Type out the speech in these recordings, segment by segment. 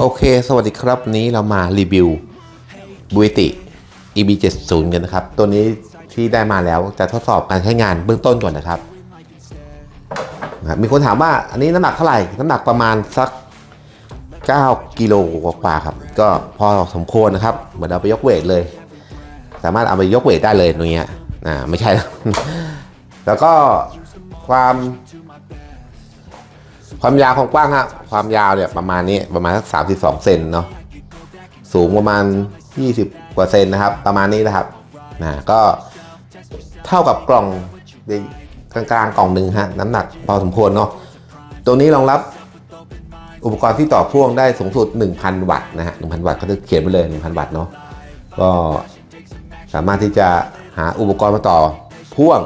โอเค สวัสดีครับนี้เรามารีวิวบุยติ EB70 กันนะครับ ตัวนี้ที่ได้มาแล้วจะทดสอบการใช้งานเบื้องต้นก่อนนะครับ มีคนถามว่าอันนี้น้ำหนักเท่าไหร่ น้ำหนักประมาณสัก 9 กิโลกว่าครับ ก็พอสมควรนะครับ เหมือนเอาไปยกเวทเลย สามารถเอาไปยกเวทได้เลยตรงเนี้ยอ่าไม่ใช่นะแล้วก็ความ ความยาวของกว้างฮะความยาวเนี่ยประมาณนี้ประมาณสักสามสิบสองเซนเนาะสูงประมาณยี่สิบกว่าเซนนะครับ ประมาณนี้นะครับนะก็เท่ากับกล่องกลางๆกล่องหนึ่งฮะน้ำหนักพอสมควรเนาะตัวนี้รองรับอุปกรณ์ที่ต่อพ่วงได้สูงสุด 1,000 วัตต์นะฮะ1,000 วัตต์เขาจะเขียนไปเลย 1,000 วัตต์เนาะก็สามารถที่จะหาอุปกรณ์มาต่อพ่วง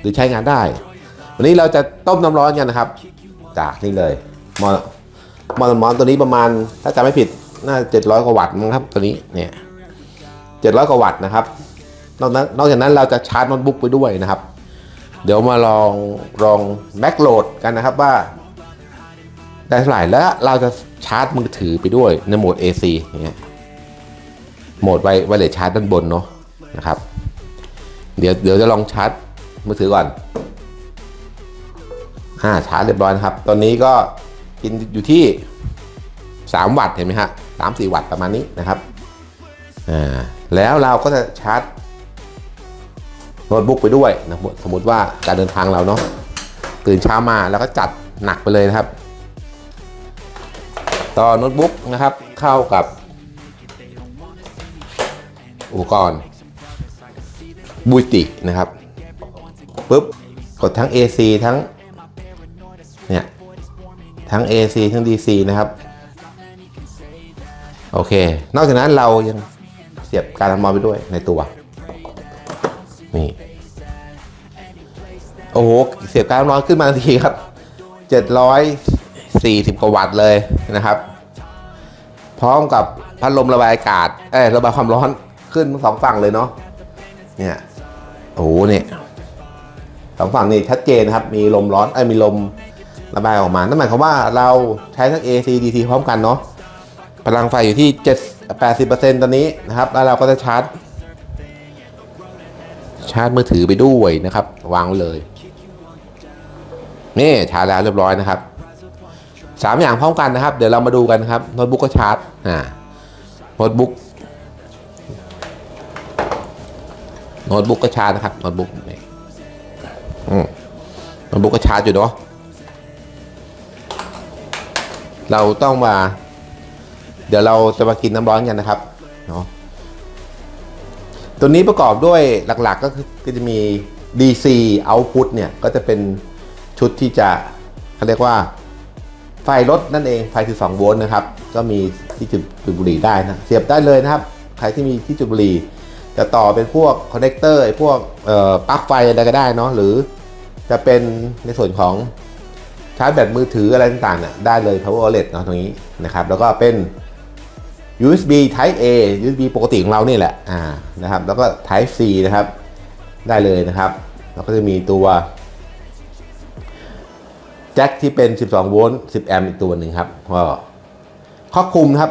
หรือใช้งานได้ วันนี้เราจะต้มน้ำร้อนกันนะครับ จากนี่เลยมอมอนมอนตัวนี้ประมาณถ้าจำไม่ผิดน่าเจ็ดร้อยกว่าวัตต์มั้งครับตัวนี้เนี่ยเจ็ดร้อยกว่าวัตต์นะครับนอกนั้นนอกจากนั้นเราจะชาร์จโน้ตบุ๊กไปด้วยนะครับ เดี๋ยวมาลองลองแบ็กโหลดกันนะครับว่า ได้เท่าไหร่แล้วเราจะชาร์จมือถือไปด้วยในโหมด AC อย่างเงี้ยโหมดไวไวเลสชาร์จด้านบนเนาะนะครับ เดี๋ยวเดี๋ยวจะลองชาร์จมือถือก่อน อ่าชาร์จเรียบร้อยนะครับ ตอนนี้ก็กินอยู่ที่ 3 วัตต์เห็นไหมฮะสามสี่วัตต์ประมาณนี้นะครับอ่าแล้วเราก็จะชาร์จโน้ตบุ๊กไปด้วยนะสมมติว่าการเดินทางเราเนาะตื่นเช้ามาแล้วก็จัดหนักไปเลยนะครับ ต่อโน้ตบุ๊กนะครับเข้ากับอุปกรณ์บูตินะครับปุ๊บกดทั้ง AC ทั้ง เนี่ย ทั้ง AC ทั้ง DC นะครับ โอเค นอกจากนั้นเรายังเสียบการทำมอไปด้วยในตัว นี่ โอ้โห เสียบการทำมอขึ้นมาทันทีครับ 740 กว่าวัตต์เลยนะครับ พร้อมกับพัดลมระบายอากาศ เอ้ระบายความร้อนขึ้นสองฝั่งเลยเนาะ เนี่ย โอ้โห เนี่ยสองฝั่งนี่ชัดเจนนะครับ มีลมร้อนไอ้มีลม ระบายออกมา นั่นหมายความว่าเราใช้ทั้ง AC DC พร้อมกันเนาะ พลังไฟอยู่ที่ 7 80%ตอนนี้นะครับ แล้วเราก็จะชาร์จ ชาร์จมือถือไปด้วยนะครับ วางไว้เลย นี่ชาร์จแล้วเรียบร้อยนะครับสามอย่างพร้อมกันนะครับ เดี๋ยวเรามาดูกันครับ โน้ตบุ๊กก็ชาร์จ อ่า โน้ตบุ๊ก โน้ตบุ๊กก็ชาร์จนะครับ โน้ตบุ๊กอืมโน้ตบุ๊กก็ชาร์จอยู่เนาะ เราต้องมา เดี๋ยวเราจะมากินน้ำร้อนกันนะครับเนาะตัวนี้ประกอบด้วยหลักๆก็คือก็จะมี DC output เนี่ยก็จะเป็นชุดที่จะเขาเรียกว่าไฟรถนั่นเองไฟ12โวลต์นะครับ ก็มีที่จุดจุดบุหรี่ได้นะเสียบได้เลยนะครับ ใครที่มีที่จุดบุหรี่จะต่อเป็นพวกคอนเนคเตอร์พวกปลั๊กไฟอะไรก็ได้เนาะหรือจะเป็นในส่วนของ ชาร์จแบตมือถืออะไรต่างๆเนี่ยได้เลย power outlet เนาะตรงนี้นะครับ แล้วก็เป็น USB Type A USB ปกติของเรานี่แหละอ่านะครับแล้วก็ Type C นะครับได้เลยนะครับแล้วก็จะมีตัวแจ็คที่เป็น 12 โวลต์ 10 แอมป์อีกตัวหนึ่งครับก็ครอบคลุมครับ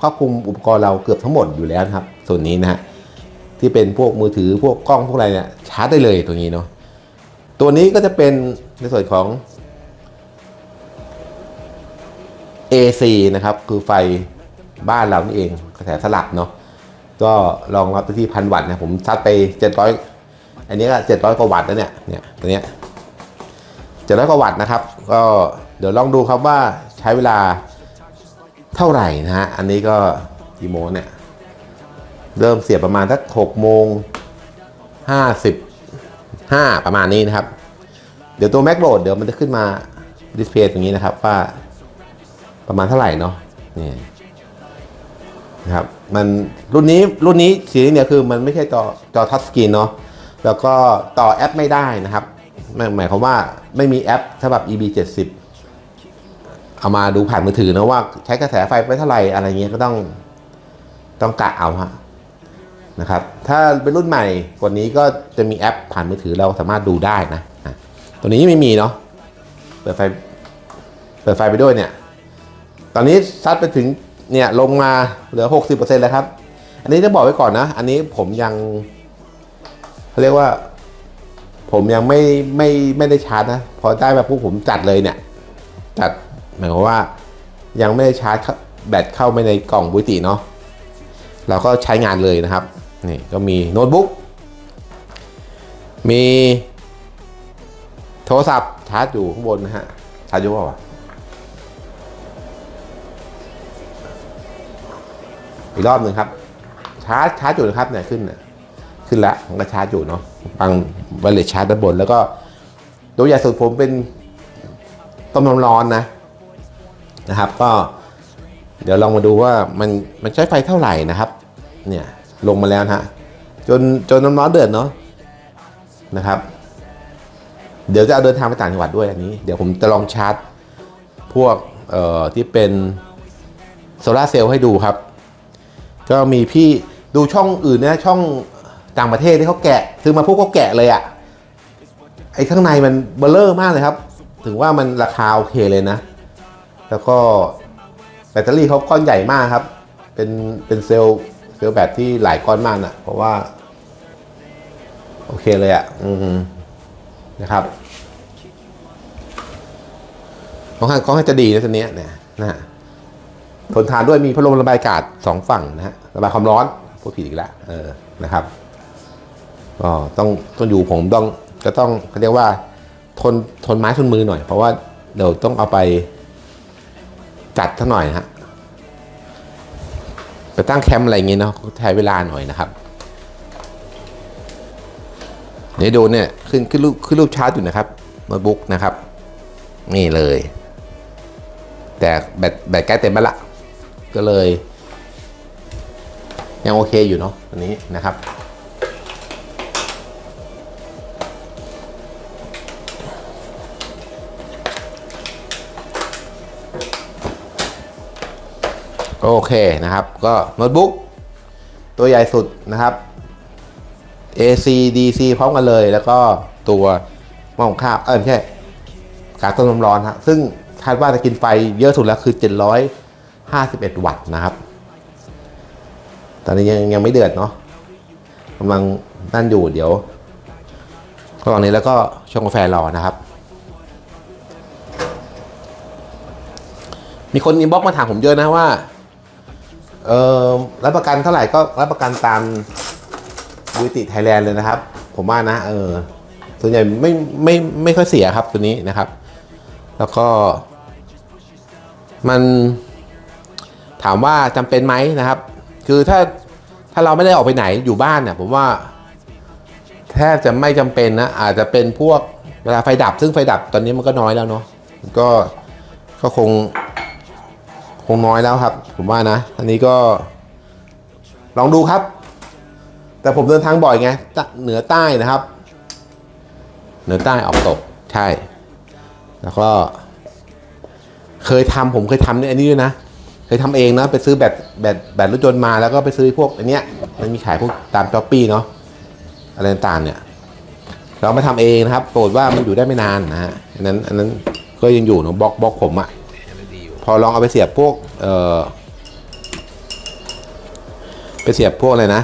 ครอบคลุมอุปกรณ์เราเกือบทั้งหมดอยู่แล้วครับ ส่วนนี้นะฮะที่เป็นพวกมือถือพวกกล้องพวกอะไรเนี่ยชาร์จได้เลยตัวนี้เนาะตัวนี้ก็จะเป็นในส่วนของ AC นะครับคือไฟบ้านเรานี่เองกระแสสลับเนาะก็รองรับไปที่พันวัตต์นะผมซัดไป 700 อันนี้ก็ 700 กว่าวัตต์แล้วเนี่ยเนี่ยตัวเนี้ย700 กว่าวัตต์นะครับ ก็เดี๋ยวลองดูครับว่าใช้เวลาเท่าไหร่นะฮะอันนี้ก็กี่โมงเนี่ยเริ่มเสียบประมาณสักหกโมงห้าสิบห้าประมาณนี้นะครับ เดี๋ยวตัว Mac โหลดเดี๋ยวมันจะขึ้นมาดิสเพย์ตรงนี้นะครับว่า ประมาณเท่าไหร่เนาะนี่นะครับมันรุ่นนี้รุ่นนี้สีเนี่ยคือมันไม่ใช่จอจอทัชสกรีนเนาะแล้วก็ต่อแอปไม่ได้นะครับหมายหมายความว่าไม่มีแอปฉบับ EB 70เอามาดูผ่านมือถือนะว่าใช้กระแสไฟไปเท่าไหร่อะไรเงี้ยก็ต้องต้องกะเอาฮะนะครับ ถ้าเป็นรุ่นใหม่กว่านี้ก็จะมีแอปผ่านมือถือเราสามารถดูได้นะอะตัวนี้ไม่มีเนาะเปิดไฟเปิดไฟไปด้วยเนี่ย ตอนนี้ซัดไปถึงเนี่ยลงมาเหลือ 60%แล้วครับ อันนี้จะบอกไว้ก่อนนะ อันนี้ผมยังเขาเรียกว่า ผมยังไม่ไม่ไม่ได้ชาร์จนะ พอได้มาปุ๊บผมจัดเลยเนี่ย จัดหมายความว่ายังไม่ได้ชาร์จเข้าแบตเข้าไปในกล่องบุติเนาะเราก็ใช้งานเลยนะครับ นี่ก็มีโน้ตบุ๊กมีโทรศัพท์ชาร์จอยู่ข้างบนนะฮะชาร์จอยู่เปล่าวะ อีกรอบหนึ่งครับชาร์จชาร์จอยู่นะครับเนี่ยขึ้นเนี่ยขึ้นละมันก็ชาร์จอยู่เนาะฟังไวเลสชาร์จด้านบน แล้วก็ตัวใหญ่สุดผมเป็นต้มน้ำร้อนนะนะครับ ก็เดี๋ยวลองมาดูว่ามันมันใช้ไฟเท่าไหร่นะครับ เนี่ยลงมาแล้วนะฮะจนจนน้ำร้อนเดือดเนาะนะครับ เดี๋ยวจะเอาเดินทางไปต่างจังหวัดด้วยอันนี้ เดี๋ยวผมจะลองชาร์จพวกเอ่อที่เป็นโซลาเซลล์ให้ดูครับ ก็มีพี่ดูช่องอื่นนะช่องต่างประเทศที่เขาแกะซื้อมาพวกก็แกะเลยอะไอ้ข้างในมันเบลเลอร์มากเลยครับ ถึงว่ามันราคาโอเคเลยนะ แล้วก็แบตเตอรี่เขาก้อนใหญ่มากครับ เป็นเป็นเซลล์เซลล์แบตที่หลายก้อนมากนะเพราะว่า โอเคเลยอะ่ะ อืมนะครับค่อนข้างค่อนข้างจะดีนะตัวเนี้ยเนี่ยนะ ทนทานด้วยมีพัดลมระบายอากาศสองฝั่งนะฮะระบายความร้อนพูดผิดอีกแล้วเออนะครับก็ต้องต้องอยู่ผมต้องจะต้องเขาเรียกว่า ทนทนไม้ทนมือหน่อย เพราะว่าเดี๋ยวต้องเอาไปจัดท่าหน่อยฮะไปตั้งแคมป์อะไรอย่างงี้เนาะใช้เวลาหน่อยนะครับเดี๋ยวดูเนี่ยขึ้นขึ้นรูปขึ้นรูปชาร์จอยู่นะครับโน้ตบุ๊กนะครับ นี่เลย แต่แบตแบตใกล้เต็มแล้วละ ก็เลย ยังโอเคอยู่เนาะอันนี้นะครับโอเคนะครับ ก็โน้ตบุ๊กตัวใหญ่สุดนะครับ AC DC พร้อมกันเลยแล้วก็ตัวหม้อหุงข้าวเออไม่ใช่กากต้มน้ำร้อนฮะซึ่งคาดว่าจะกินไฟเยอะสุดแล้วคือ 51 วัตต์นะครับ ตอนนี้ยังยังไม่เดือดเนาะกำลังนั่นอยู่เดี๋ยวระหว่างนี้แล้วก็ชงกาแฟรอนะครับ มีคนอินบ็อกมาถามผมเยอะนะว่า เออรับประกันเท่าไหร่ก็รับประกันตามบูติไทยแลนด์เลยนะครับ ผมว่านะเออส่วนใหญ่ไม่ไม่ไม่ค่อยเสียครับตัวนี้นะครับ แล้วก็มัน ถามว่าจำเป็นไหมนะครับ คือถ้าถ้าเราไม่ได้ออกไปไหนอยู่บ้านเนี่ยผมว่าแทบจะไม่จำเป็นนะอาจจะเป็นพวกเวลาไฟดับซึ่งไฟดับตอนนี้มันก็น้อยแล้วเนาะก็ก็คงคงน้อยแล้วครับ ผมว่านะ อันนี้ก็ลองดูครับ แต่ผมเดินทางบ่อยไงเหนือใต้นะครับ เหนือใต้ออกตกใช่ แล้วก็ เคยทำผมเคยทำเนี่ยอันนี้ด้วยนะ เคยทำเองนะไปซื้อแบตแบตแบตรถยนต์มาแล้วก็ไปซื้อพวกอันเนี้ยมันมีขายพวกตามช้อปปี้เนาะอะไรต่างเนี่ย เรามาทำเองนะครับโปรดว่ามันอยู่ได้ไม่นานนะฮะอันนั้นอันนั้นก็ยังอยู่เนาะบล็อกบล็อกผมอะพอลองเอาไปเสียบพวกเอ่อไปเสียบพวกอะไรนะ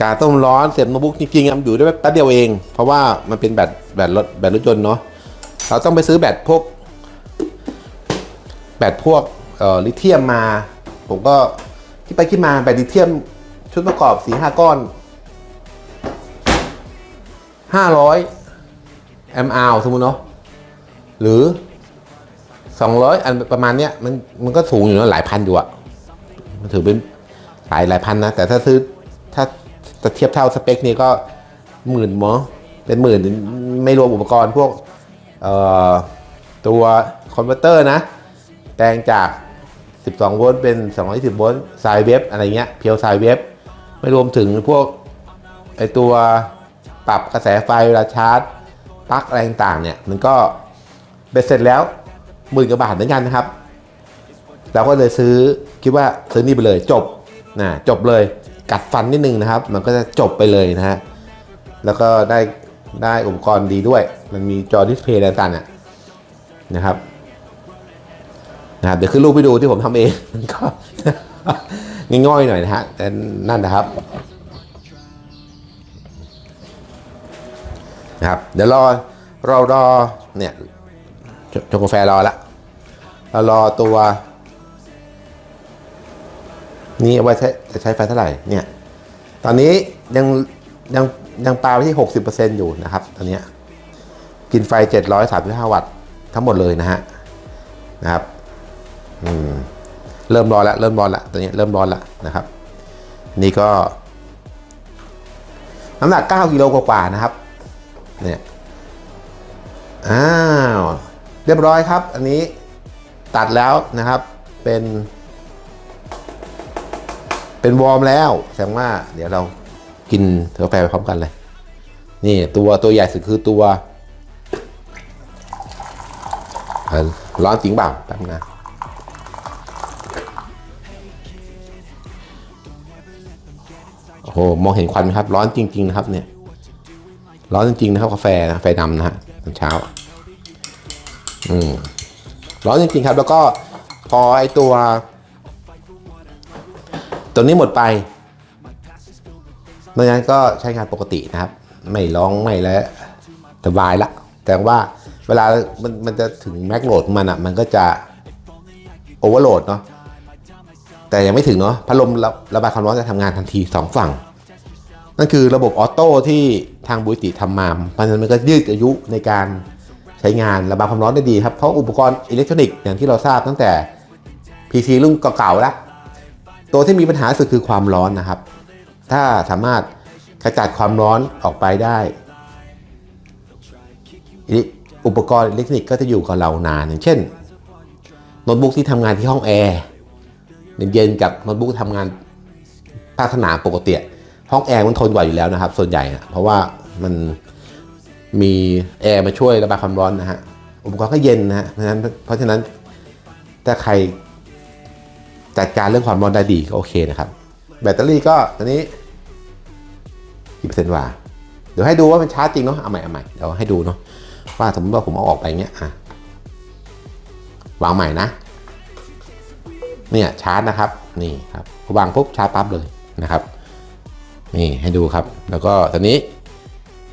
กาต้มร้อนเสียบโน้ตบุ๊กจริงๆมันอยู่ได้แป๊บเดียวเอง เพราะว่ามันเป็นแบตแบตรถแบตรถยนต์เนาะเราต้องไปซื้อแบตพวก แบตพวก ลิเธียมมา ผมก็คิดไปคิดมาแบตลิเธียมชุดประกอบสี่ห้าก้อนห้าร้อยแอมป์อาสมมติเนาะหรือสองร้อยอันประมาณเนี้ยมันมันก็สูงอยู่นะหลายพันอยู่อะมันถือเป็นหลายหลายพันนะ แต่ถ้าซื้อถ้าจะเทียบเท่าสเปคนี่ก็หมื่นมั้งเป็นหมื่นไม่รวมอุปกรณ์พวกตัวคอนเวอร์เตอร์นะ แปลงจาก 12 โวลต์เป็น 220 โวลต์สายเว็บอะไรเงี้ย เพียวสายเว็บไม่รวมถึงพวกไอตัวปรับกระแสไฟเวลาชาร์จปลั๊กอะไรต่างเนี่ย มันก็เบ็ดเสร็จแล้วหมื่นกว่าบาทเหมือนกันนะครับ เราก็เลยซื้อคิดว่าซื้อนี่ไปเลยจบนะจบเลยกัดฟันนิดนึงนะครับ มันก็จะจบไปเลยนะฮะแล้วก็ได้ได้อุปกรณ์ดีด้วย มันมีจอดิสเพย์อะไรต่างเนี่ยนะครับ นะครับเดี๋ยวขึ้นรูปไปดูที่ผมทำเองมันก็ง่อยๆหน่อยนะฮะแต่นั่นนะครับนะครับ เดี๋ยวรอเรารอเนี่ยชงกาแฟรอละเรารอตัวนี่เอาไว้ใช้จะใช้ไฟเท่าไหร่เนี่ย ตอนนี้ยังยังยังปาไปที่ 60%อยู่นะครับ ตอนนี้กินไฟ 735 วัตต์ทั้งหมดเลยนะฮะนะครับ อืมเริ่มร้อนแล้วเริ่มร้อนล้วตอนนี้เริ่มร้อนล้วนะครับ นี่ก็ น้ำหนัก9กิโลกว่าๆนะครับเนี่ยอ้าวเรียบร้อยครับ อันนี้ตัดแล้วนะครับเป็น เป็นวอร์มแล้วแสดงว่า เดี๋ยวเรากินกาแฟไปพร้อมกันเลย นี่ตัวตัวใหญ่สุดคือตัวร้อนจริงเปล่าแป๊บนึงนะ โอ้โหมองเห็นควันไหมครับ ร้อนจริง ๆ นะครับ เนี่ย ร้อนจริงๆนะครับกาแฟนะกาแฟดำนะฮะตอนเช้า อืมร้อนจริงๆครับ แล้วก็พอไอตัว ตัวนี้หมดไปดังนั้นก็ใช้งานปกตินะครับ ไม่ร้องไม่แล้วสบายละ แต่ว่าเวลามันมันจะถึงแม็กโหลดมันอะ มันก็จะโอเวอร์โหลดเนาะ แต่ยังไม่ถึงเนาะพัดลมระระบายความร้อนจะทำงานทันทีสองฝั่ง นั่นคือระบบออโต้ที่ทางบุติทำมาเพราะฉะนั้นมันก็ยืดอายุในการใช้งานระบายความร้อนได้ดีครับเพราะอุปกรณ์อิเล็กทรอนิกส์อย่างที่เราทราบตั้งแต่ PC รุ่นเก่าๆแล้วตัวที่มีปัญหาสุดคือความร้อนนะครับ ถ้าสามารถขจัดความร้อนออกไปได้อิอุปกรณ์อิเล็กทรอนิกส์ก็จะอยู่กับเรานานอย่างเช่นโน้ตบุ๊กที่ทำงานที่ห้องแอร์ เย็นๆกับโน้ตบุ๊กทำงานภาคสนามปกติห้องแอร์มันทนกว่าอยู่แล้วนะครับ ส่วนใหญ่นะเพราะว่ามันมีแอร์มาช่วยระบายความร้อนนะฮะอุปกรณ์ก็เย็นนะฮะเพราะฉะนั้นเพราะฉะนั้นถ้าใครจัดการเรื่องความร้อนได้ดีก็โอเคนะครับ แบตเตอรี่ก็ตอนนี้กี่เปอร์เซ็นต์ว่า เดี๋ยวให้ดูว่ามันชาร์จจริงเนาะเอาใหม่เอาใหม่เดี๋ยวให้ดูเนาะว่าสมมติว่าผมเอาออกไปเงี้ยอะวางใหม่นะ เนี่ยชาร์จนะครับนี่ครับวางปุ๊บชาร์จปั๊บเลยนะครับนี่ให้ดูครับ แล้วก็ตอนนี้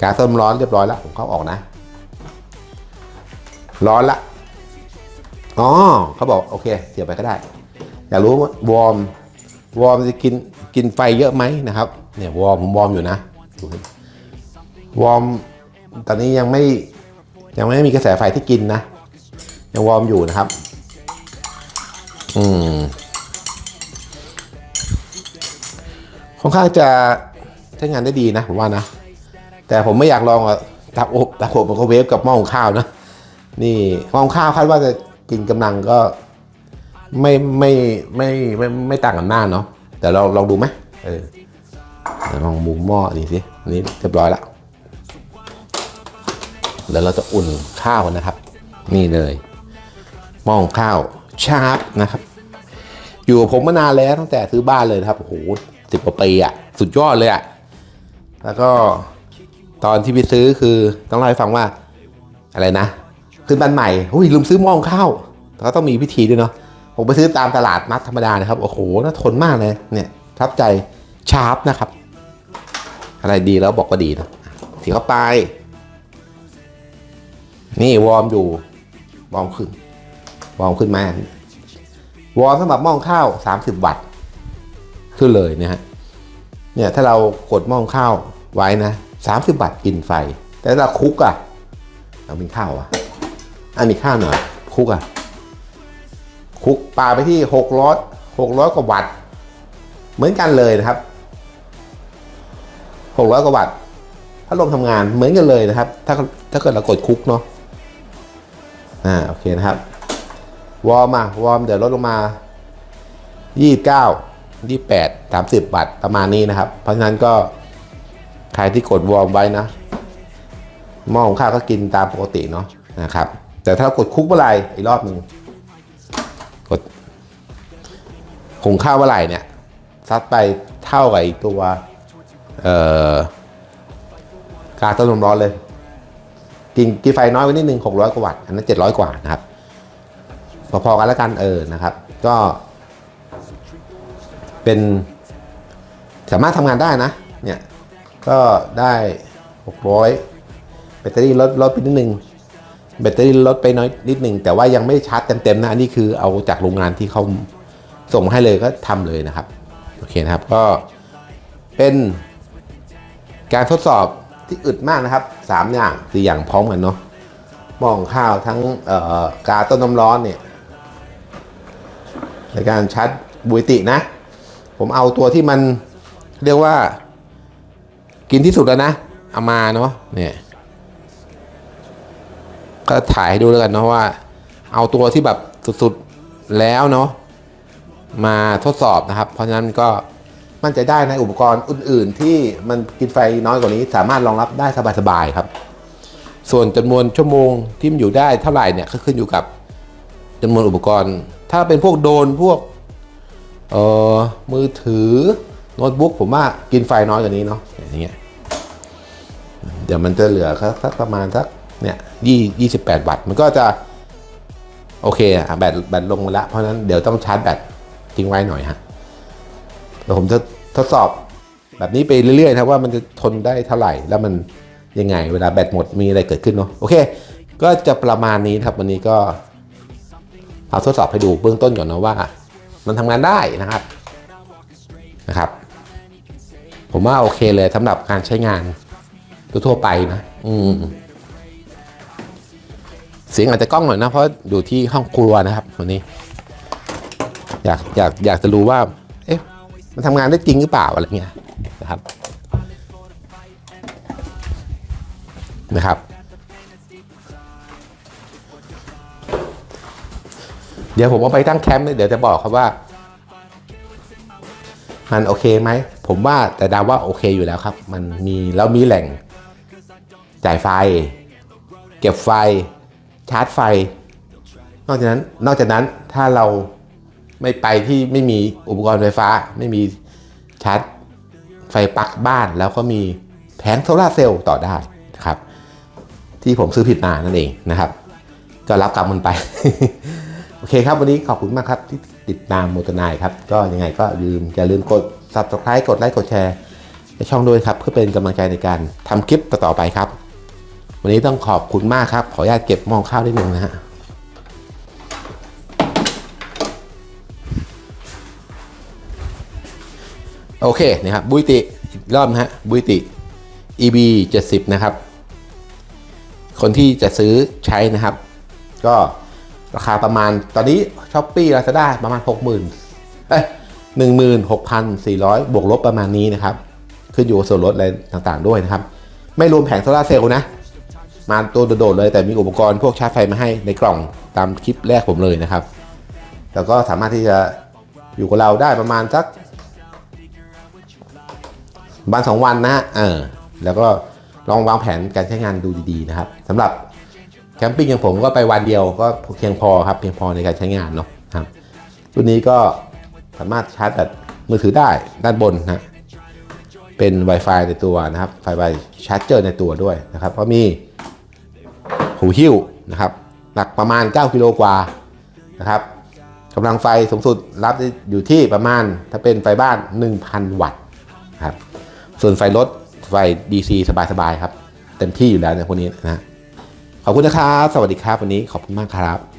การต้มร้อนเรียบร้อยแล้วผมเข้าออกนะ ร้อนละอ๋อเขาบอกโอเคเสียบไปก็ได้ อยากรู้วอร์มวอร์มจะกินกินไฟเยอะไหมนะครับเนี่ยวอร์มผมวอร์มอยู่นะวอร์มตอนนี้ยังไม่ยังไม่มีกระแสไฟที่กินนะยังวอร์มอยู่นะครับ อืมค่อนข้างจะใช้งานได้ดีนะผมว่านะ แต่ผมไม่อยากลองอะเตาอบเตาอบมันก็เวฟกับหม้อหุงข้าวนะ นี่หม้อหุงข้าวคาดว่าจะกินกำลังก็ไม่ไม่ไม่ไม่ไม่ต่างกันมากเนาะแต่เราลองดูไหมเออลองมุมหม้อนี่สิอันนี่เรียบร้อยแล้วเดี๋ยวเราจะอุ่นข้าวกันนะครับ นี่เลยหม้อหุงข้าว ชาร์ปนะครับ อยู่กับผมมานานแล้วตั้งแต่ซื้อบ้านเลยครับโอ้โหสิบกว่าปีอะสุดยอดเลยอะแล้วก็ตอนที่ไปซื้อคือต้องเล่าให้ฟังว่าอะไรนะขึ้นบ้านใหม่อุ้ยลืมซื้อมอหุงข้าวแต่ก็ต้องมีพิธีด้วยเนาะผมไปซื้อตามตลาดนัดธรรมดานะครับ โอ้โหน่าทนมากเลยเนี่ยทับใจชาร์ปนะครับ อะไรดีแล้วบอกว่าดีนะถีเข้าไป นี่วอร์มอยู่วอร์มขึ้น วอร์มขึ้นมาวอร์มสำหรับม้อข้าว 30 วัตต์ขึ้นเลยนะฮะเนี่ยถ้าเรากดม้อข้าวไว้นะ30 วัตต์กินไฟ แต่ถ้าเราคุกอะเรามีข้าวอะอันมีข้าวหน่อยคุกอะคุกปลาไปที่หกร้อยหกร้อยกว่าวัตต์เหมือนกันเลยนะครับหกร้อยกว่าวัตต์พัดลมทำงานเหมือนกันเลยนะครับ ถ้าถ้าเกิดเรากดคุกเนาะอ่าโอเคนะครับ วอร์มอะวอร์มเดี๋ยวลดลงมายี่สิบเก้ายี่แปดสามสิบวัตต์ประมาณนี้นะครับ เพราะฉะนั้นก็ใครที่กดวอร์มไว้นะหม้อของข้าวก็กินตามปกติเนาะนะครับ แต่ถ้ากดคุกเมื่อไหร่อีกรอบหนึ่งกดหุงข้าวเมื่อไหร่เนี่ยซัดไปเท่ากับไอ้ตัวเอ่อการต้มลมร้อนเลย กินกินไฟน้อยไว้นิดนึงหกร้อยกว่าวัตต์อันนั้นเจ็ดร้อยกว่านะครับ พอๆกันแล้วกันเออนะครับ ก็เป็นสามารถทำงานได้นะเนี่ยก็ได้ 600 แบตเตอรี่ลดลดไปนิดนึงแบตเตอรี่ลดไปน้อยนิดนึง แต่ว่ายังไม่ชาร์จเต็มๆนะอันนี้คือเอาจากโรงงานที่เขาส่งมาให้เลยก็ทำเลยนะครับโอเคนะครับก็เป็นการทดสอบที่อึดมากนะครับ 3 อย่างสีอย่างพร้อมกันเนาะหม้องข้าวทั้งกาต้นน้ำร้อนเนี่ย ในการชาร์จบุยตินะ ผมเอาตัวที่มันเรียกว่า กินที่สุดแล้วนะ เอามาเนาะเนี่ยก็ถ่ายให้ดูแล้วกันเนาะว่า เอาตัวที่แบบสุดๆแล้วเนาะมาทดสอบนะครับ เพราะฉะนั้นก็มั่นใจได้ในอุปกรณ์อื่น ๆ ที่มันกินไฟน้อยกว่านี้ สามารถรองรับได้สบายๆครับ ส่วนจำนวนชั่วโมงที่มันอยู่ได้เท่าไหร่เนี่ยก็ขึ้นอยู่กับ จำนวนอุปกรณ์ ถ้าเป็นพวกโดนพวกเอ่อมือถือโน้ตบุ๊กผมว่ากินไฟน้อยกว่านี้เนาะอย่างเงี้ยเดี๋ยวมันจะเหลือสักประมาณสักเนี่ยยี่ยี่สิบแปดวัตต์มันก็จะ โอเคอะแบตแบตลงมาแล้วเพราะฉะนั้นเดี๋ยวต้องชาร์จแบตทิ้งไว้หน่อยฮะเดี๋ยวผมจะทดสอบแบบนี้ไปเรื่อยๆนะว่ามันจะทนได้เท่าไหร่แล้วมันยังไง เวลาแบตหมดมีอะไรเกิดขึ้นเนาะโอเค ก็จะประมาณนี้ครับวันนี้ก็ เอาทดสอบให้ดูเบื้องต้นก่อนนะว่า มันทำงานได้นะครับนะครับ ผมว่าโอเคเลยสำหรับการใช้งานทั่วไปนะอืมเสียงอาจจะกล้องหน่อยนะเพราะอยู่ที่ห้องครัวนะครับวันนี้ อยากอยากอยากจะรู้ว่า เอ๊ะมันทำงานได้จริงหรือเปล่าอะไรเงี้ยนะครับนะครับ เดี๋ยวผมเอาไปตั้งแคมป์เดี๋ยวจะบอกครับว่า มันโอเคไหม ผมว่าแต่ดาว่าโอเคอยู่แล้วครับ มันมีแล้วมีแหล่ง จ่ายไฟ เก็บไฟ ชาร์จไฟ นอกจากนั้นนอกจากนั้นถ้าเราไม่ไปที่ไม่มีอุปกรณ์ไฟฟ้า ไม่มีชาร์จไฟปลั๊กบ้านแล้วก็มีแผงโซลาเซลล์ต่อได้นะครับ ที่ผมซื้อผิดมานั่นเองนะครับ ก็รับกรรมมันไป เคครับ วันนี้ขอบคุณมากครับที่ติดตามโมตนายครับ ก็ยังไงก็ลืมอย่าลืมกด subscribe กดไลค์กดแชร์ในช่องด้วยครับ เพื่อเป็นกำลังใจในการทำคลิปต่อๆไปครับ วันนี้ต้องขอบคุณมากครับ ขออนุญาตเก็บหมองข้าวนิดนึงนะฮะโอเคนะครับบุยติอีกรอบนะฮะบุยติ EB 70 นะครับ คนที่จะซื้อใช้นะครับ ก็ ราคาประมาณตอนนี้ช้อปปี้ลาซาด้าประมาณ 60,000เอ้ย16,400 บวกลบประมาณนี้นะครับ ขึ้นอยู่กับส่วนลดอะไรต่างๆด้วยนะครับ ไม่รวมแผงโซลาเซลล์นะ มาตัวโดดๆเลยแต่มีอุปกรณ์พวกชาร์จไฟมาให้ในกล่องตามคลิปแรกผมเลยนะครับ แล้วก็สามารถที่จะอยู่กับเราได้ประมาณสักวันสองวันนะฮะเออแล้วก็ลองวางแผนการใช้งานดูดีๆนะครับสำหรับ แคมปิ้งอย่างผมก็ไปวันเดียวก็เพียงพอครับเพียงพอในการใช้งานเนาะครับรุ่นนี้ก็สามารถชาร์จแบตมือถือได้ด้านบนนะเป็น Wi-Fi ในตัวนะครับไฟไวชาร์จเจอร์ในตัวด้วยนะครับเพราะมีหูหิ้วนะครับหนักประมาณ 9 กิโลกว่านะครับกำลังไฟสูงสุดรับอยู่ที่ประมาณถ้าเป็นไฟบ้าน 1,000 วัตต์ครับส่วนไฟรถไฟ DC สบายๆครับ เต็มที่อยู่แล้วในพวกนี้นะ ขอบคุณนะครับ สวัสดีครับ วันนี้ขอบคุณมากครับ